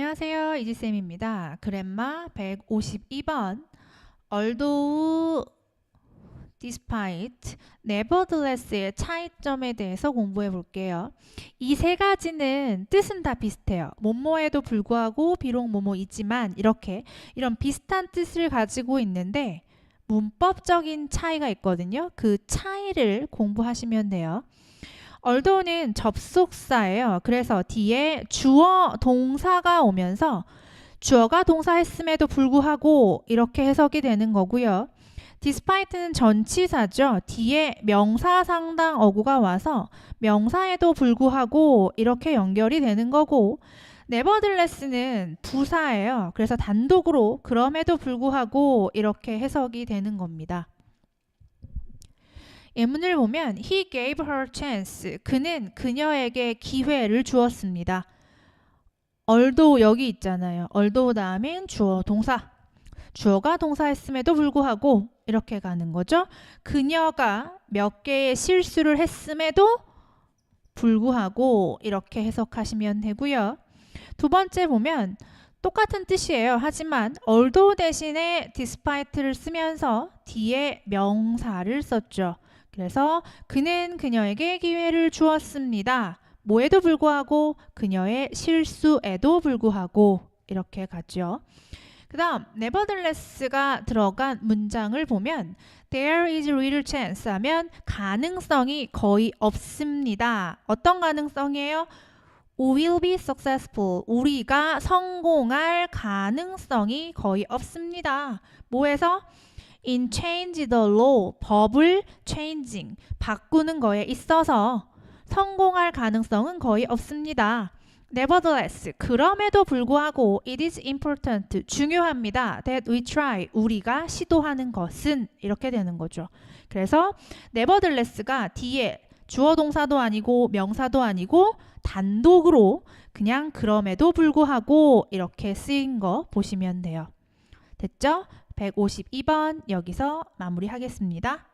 안녕하세요. 이지쌤입니다. 그랜마 152번 although, despite, nevertheless의 차이점에 대해서 공부해 볼게요. 이 세 가지는 뜻은 다 비슷해요. 뭐뭐에도 불구하고 비록 뭐뭐이지만 이렇게 이런 비슷한 뜻을 가지고 있는데 문법적인 차이가 있거든요. 그 차이를 공부하시면 돼요. 얼도는 접속사예요. 그래서 뒤에 주어 동사가 오면서 주어가 동사했음에도 불구하고 이렇게 해석이 되는 거고요. despite는 전치사죠. 뒤에 명사 상당 어구가 와서 명사에도 불구하고 이렇게 연결이 되는 거고 nevertheless는 부사예요. 그래서 단독으로 그럼에도 불구하고 이렇게 해석이 되는 겁니다. 예문을 보면 he gave her chance. 그는 그녀에게 기회를 주었습니다. although 여기 있잖아요. although 다음엔 주어 동사. 주어가 동사했음에도 불구하고 이렇게 가는 거죠. 그녀가 몇 개의 실수를 했음에도 불구하고 이렇게 해석하시면 되고요. 두 번째 보면 똑같은 뜻이에요. 하지만 although 대신에 despite를 쓰면서 뒤에 명사를 썼죠. 그래서 그는 그녀에게 기회를 주었습니다. 뭐에도 불구하고 그녀의 실수에도 불구하고 이렇게 가죠. 그 다음 nevertheless가 들어간 문장을 보면 there is little chance 하면 가능성이 거의 없습니다. 어떤 가능성이에요? Will be successful. 우리가 성공할 가능성이 거의 없습니다. 뭐에서? In change the law 법을 changing 바꾸는 거에 있어서 성공할 가능성은 거의 없습니다. Nevertheless, 그럼에도 불구하고 it is important, 중요합니다. that we try, 우리가 시도하는 것은 이렇게 되는 거죠. 그래서 nevertheless가 뒤에 주어 동사도 아니고 명사도 아니고 단독으로 그냥 그럼에도 불구하고 이렇게 쓰인 거 보시면 돼요. 됐죠? 152번 여기서 마무리하겠습니다.